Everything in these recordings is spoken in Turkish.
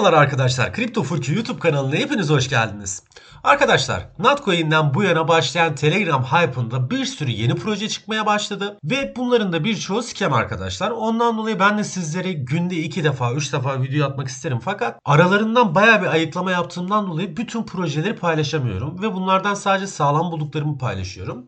Merhabalar arkadaşlar. Kripto Furki YouTube kanalına hepiniz hoş geldiniz. Arkadaşlar, Notcoin'den bu yana başlayan Telegram hype'ında bir sürü yeni proje çıkmaya başladı. Ve bunların da birçoğu scam arkadaşlar. Ondan dolayı ben de sizlere günde iki defa, üç defa video atmak isterim. Fakat aralarından baya bir ayıklama yaptığımdan dolayı bütün projeleri paylaşamıyorum. Ve bunlardan sadece sağlam bulduklarımı paylaşıyorum.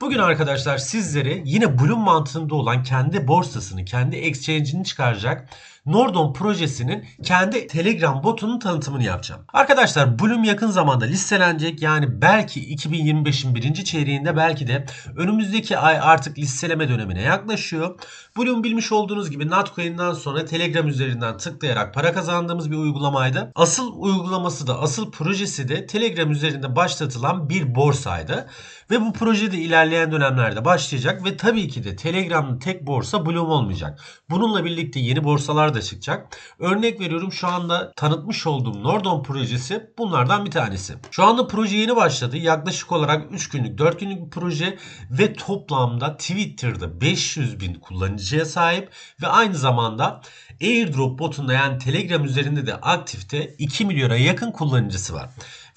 Bugün arkadaşlar sizlere yine Bloom mantığında olan kendi borsasını, kendi exchange'ini çıkaracak Nordon projesinin kendi Telegram botunun tanıtımını yapacağım. Arkadaşlar Bloom yakın zamanda listelenecek. Yani belki 2025'in birinci çeyreğinde belki de önümüzdeki ay artık listeleme dönemine yaklaşıyor. Bloom bilmiş olduğunuz gibi Notcoin'den sonra Telegram üzerinden tıklayarak para kazandığımız bir uygulamaydı. Asıl uygulaması da asıl projesi de Telegram üzerinde başlatılan bir borsaydı. Ve bu proje de ilerleyen dönemlerde başlayacak ve tabii ki de Telegram'ın tek borsa Bloom olmayacak. Bununla birlikte yeni borsalar da çıkacak. Örnek veriyorum şu anda tanıtmış olduğum Nordon projesi bunlardan bir tanesi. Şu anda proje yeni başladı. Yaklaşık olarak 3 günlük 4 günlük bir proje ve toplamda Twitter'da 500 bin kullanıcıya sahip ve aynı zamanda airdrop botunda yani Telegram üzerinde de aktifte 2 milyona yakın kullanıcısı var.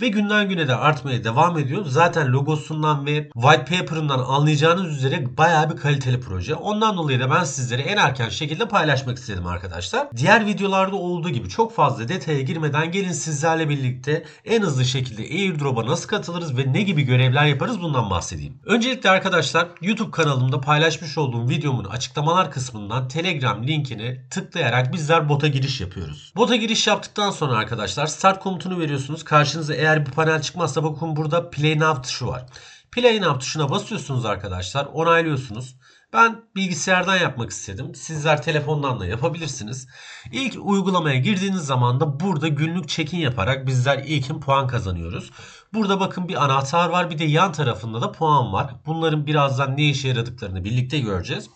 Ve günden güne de artmaya devam ediyor. Zaten logosundan ve white paper'ından anlayacağınız üzere bayağı bir kaliteli proje. Ondan dolayı da ben sizlere en erken şekilde paylaşmak istedim arkadaşlar. Diğer videolarda olduğu gibi çok fazla detaya girmeden gelin sizlerle birlikte en hızlı şekilde airdrop'a nasıl katılırız ve ne gibi görevler yaparız bundan bahsedeyim. Öncelikle arkadaşlar YouTube kanalımda paylaşmış olduğum videomun açıklamalar kısmından Telegram linkini tıklayarak bizler bota giriş yapıyoruz. Bota giriş yaptıktan sonra arkadaşlar start komutunu veriyorsunuz. Karşınıza eğer bir panel çıkmazsa bakın burada Play Now tuşu var. Play Now tuşuna basıyorsunuz arkadaşlar. Onaylıyorsunuz. Ben bilgisayardan yapmak istedim. Sizler telefondan da yapabilirsiniz. İlk uygulamaya girdiğiniz zaman da burada günlük check-in yaparak bizler ilkin puan kazanıyoruz. Burada bakın bir anahtar var bir de yan tarafında da puan var. Bunların birazdan ne işe yaradıklarını birlikte göreceğiz.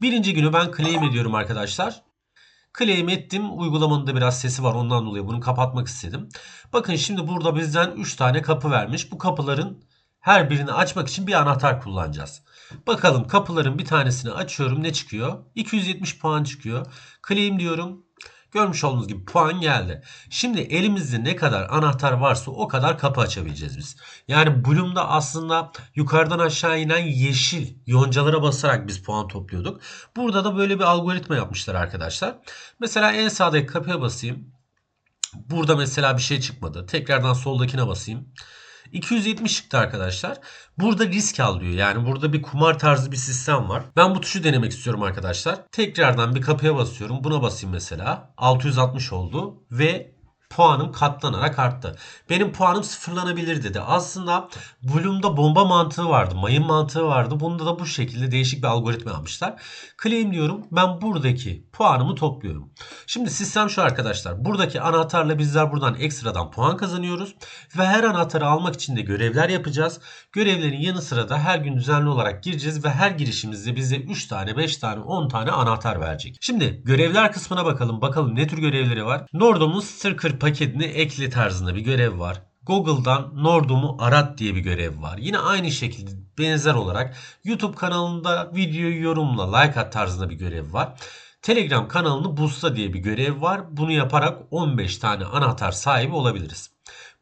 Birinci günü ben claim ediyorum arkadaşlar. Claim ettim. Uygulamanın da biraz sesi var ondan dolayı bunu kapatmak istedim. Bakın şimdi burada bizden 3 tane kapı vermiş. Bu kapıların her birini açmak için bir anahtar kullanacağız. Bakalım kapıların bir tanesini açıyorum. Ne çıkıyor? 270 puan çıkıyor. Claim diyorum. Görmüş olduğunuz gibi puan geldi. Şimdi elimizde ne kadar anahtar varsa o kadar kapı açabileceğiz biz. Yani Bloom'da aslında yukarıdan aşağı inen yeşil yoncalara basarak biz puan topluyorduk. Burada da böyle bir algoritma yapmışlar arkadaşlar. Mesela en sağdaki kapıya basayım. Burada mesela bir şey çıkmadı. Tekrardan soldakine basayım. 270 çıktı arkadaşlar. Burada risk al diyor. Yani burada bir kumar tarzı bir sistem var. Ben bu tuşu denemek istiyorum arkadaşlar. Tekrardan bir kapıya basıyorum. Buna basayım mesela. 660 oldu ve puanım katlanarak arttı. Benim puanım sıfırlanabilir dedi. Aslında Bloom'da bomba mantığı vardı. Mayın mantığı vardı. Bunda da bu şekilde değişik bir algoritma yapmışlar. Claim diyorum. Ben buradaki puanımı topluyorum. Şimdi sistem şu arkadaşlar. Buradaki anahtarla bizler buradan ekstradan puan kazanıyoruz. Ve her anahtarı almak için de görevler yapacağız. Görevlerin yanı sıra da her gün düzenli olarak gireceğiz. Ve her girişimizde bize 3 tane, 5 tane, 10 tane anahtar verecek. Şimdi görevler kısmına bakalım. Bakalım ne tür görevleri var. Nordom'un Stirker paketini ekle tarzında bir görev var. Google'dan Nordom'u arat diye bir görev var. Yine aynı şekilde benzer olarak YouTube kanalında videoyu yorumla, like at tarzında bir görev var. Telegram kanalını boostla diye bir görev var. Bunu yaparak 15 tane anahtar sahibi olabiliriz.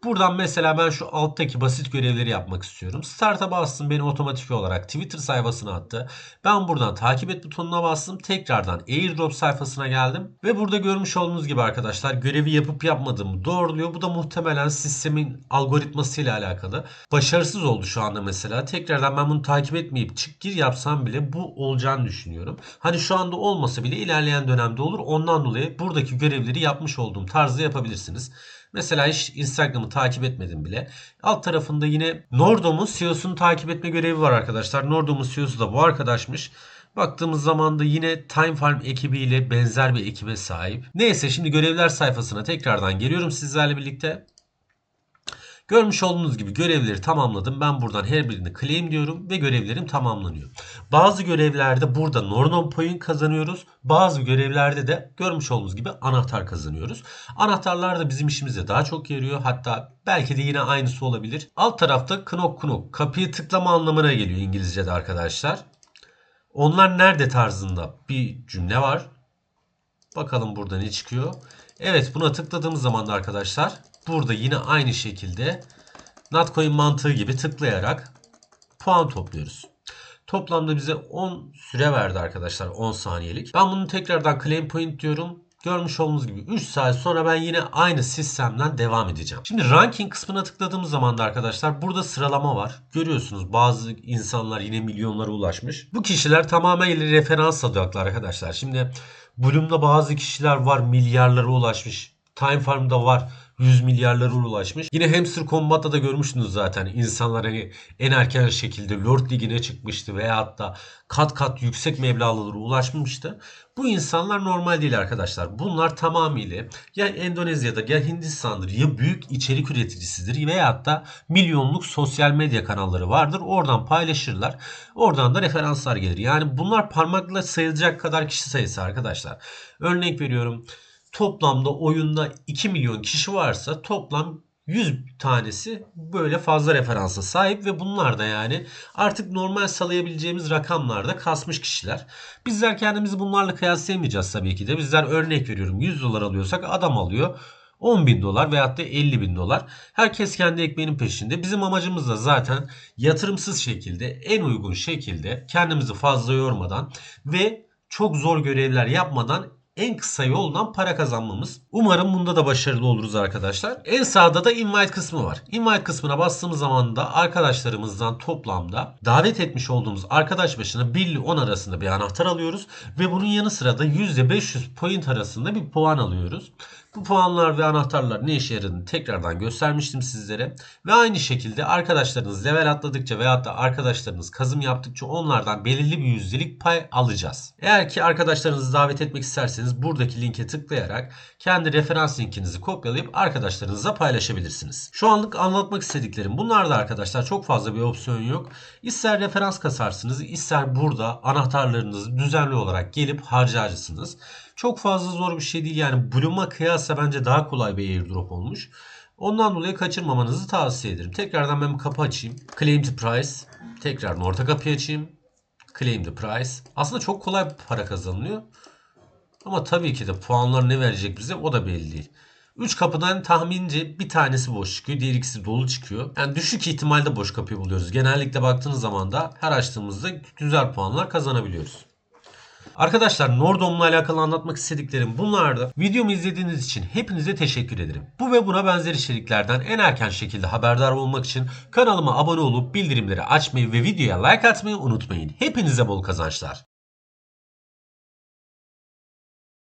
Buradan mesela ben şu alttaki basit görevleri yapmak istiyorum. Start'a bastım beni otomatik olarak Twitter sayfasına attı. Ben buradan takip et butonuna bastım. Tekrardan airdrop sayfasına geldim. Ve burada görmüş olduğunuz gibi arkadaşlar görevi yapıp yapmadığımı doğruluyor. Bu da muhtemelen sistemin algoritmasıyla alakalı. Başarısız oldu şu anda mesela. Tekrardan ben bunu takip etmeyip çık gir yapsam bile bu olacağını düşünüyorum. Hani şu anda olmasa bile ilerleyen dönemde olur. Ondan dolayı buradaki görevleri yapmış olduğum tarzda yapabilirsiniz. Mesela hiç Instagram'ı takip etmedim bile. Alt tarafında yine Nordom'un CEO'sunu takip etme görevi var arkadaşlar. Nordom'un CEO'su da bu arkadaşmış. Baktığımız zaman da yine Time Farm ekibiyle benzer bir ekibe sahip. Neyse şimdi görevler sayfasına tekrardan geliyorum sizlerle birlikte. Görmüş olduğunuz gibi görevleri tamamladım. Ben buradan her birini claim diyorum ve görevlerim tamamlanıyor. Bazı görevlerde burada Norton Point kazanıyoruz. Bazı görevlerde de görmüş olduğunuz gibi anahtar kazanıyoruz. Anahtarlar da bizim işimize daha çok yarıyor. Hatta belki de yine aynısı olabilir. Alt tarafta knock knock kapıyı tıklama anlamına geliyor İngilizce'de arkadaşlar. Onlar nerede tarzında bir cümle var. Bakalım burada ne çıkıyor. Evet buna tıkladığımız zaman da arkadaşlar burada yine aynı şekilde Notcoin mantığı gibi tıklayarak puan topluyoruz. Toplamda bize 10 süre verdi arkadaşlar 10 saniyelik. Ben bunu tekrardan claim point diyorum. Görmüş olduğunuz gibi 3 saat sonra ben yine aynı sistemden devam edeceğim. Şimdi ranking kısmına tıkladığımız zaman da arkadaşlar burada sıralama var. Görüyorsunuz bazı insanlar yine milyonlara ulaşmış. Bu kişiler tamamen referans odaklı arkadaşlar. Şimdi Bloom'da bazı kişiler var milyarlara ulaşmış. Time Farm'da var 100 milyarlara ulaşmış. Yine Hamster Combat'ta da görmüştünüz zaten. İnsanlar hani en erken şekilde Lord Ligi'ne çıkmıştı veya hatta kat kat yüksek meblağlara ulaşmıştı. Bu insanlar normal değil arkadaşlar. Bunlar tamamıyla ya Endonezya'da ya Hindistan'dır ya büyük içerik üreticisidir veya da milyonluk sosyal medya kanalları vardır. Oradan paylaşırlar. Oradan da referanslar gelir. Yani bunlar parmakla sayılacak kadar kişi sayısı arkadaşlar. Örnek veriyorum toplamda oyunda 2 milyon kişi varsa toplam 100 tanesi böyle fazla referansa sahip ve bunlar da yani artık normal salayabileceğimiz rakamlarda kasmış kişiler. Bizler kendimizi bunlarla kıyaslayamayacağız tabii ki de. Bizler örnek veriyorum 100 dolar alıyorsak adam alıyor 10 bin dolar veyahut da 50 bin dolar. Herkes kendi ekmeğinin peşinde. Bizim amacımız da zaten yatırımsız şekilde en uygun şekilde kendimizi fazla yormadan ve çok zor görevler yapmadan en kısa yoldan para kazanmamız. Umarım bunda da başarılı oluruz arkadaşlar. En sağda da invite kısmı var. Invite kısmına bastığımız zaman da arkadaşlarımızdan toplamda davet etmiş olduğumuz arkadaş başına 1 ile 10 arasında bir anahtar alıyoruz. Ve bunun yanı sıra da %500 point arasında bir puan alıyoruz. Bu puanlar ve anahtarlar ne işe yaradığını tekrardan göstermiştim sizlere. Ve aynı şekilde arkadaşlarınız level atladıkça veyahut da arkadaşlarınız kazım yaptıkça onlardan belirli bir yüzdelik pay alacağız. Eğer ki arkadaşlarınızı davet etmek isterseniz buradaki linke tıklayarak kendi referans linkinizi kopyalayıp arkadaşlarınızla paylaşabilirsiniz. Şu anlık anlatmak istediklerim bunlar da arkadaşlar çok fazla bir opsiyon yok. İster referans kasarsınız ister burada anahtarlarınızı düzenli olarak gelip harcarsınız. Çok fazla zor bir şey değil yani Bloom'a kıyasla bence daha kolay bir airdrop olmuş. Ondan dolayı kaçırmamanızı tavsiye ederim. Tekrardan ben kapı açayım. Claim the price. Tekrar orta kapıyı açayım. Claim the price. Aslında çok kolay para kazanılıyor. Ama tabii ki de puanlar ne verecek bize o da belli değil. 3 kapıdan tahmince bir tanesi boş çıkıyor. Diğer ikisi dolu çıkıyor. Yani düşük ihtimalde boş kapıyı buluyoruz. Genellikle baktığınız zaman da her açtığımızda güzel puanlar kazanabiliyoruz. Arkadaşlar Nordom'la alakalı anlatmak istediklerim bunlardı. Videomu izlediğiniz için hepinize teşekkür ederim. Bu ve buna benzer içeriklerden en erken şekilde haberdar olmak için kanalıma abone olup bildirimleri açmayı ve videoya like atmayı unutmayın. Hepinize bol kazançlar.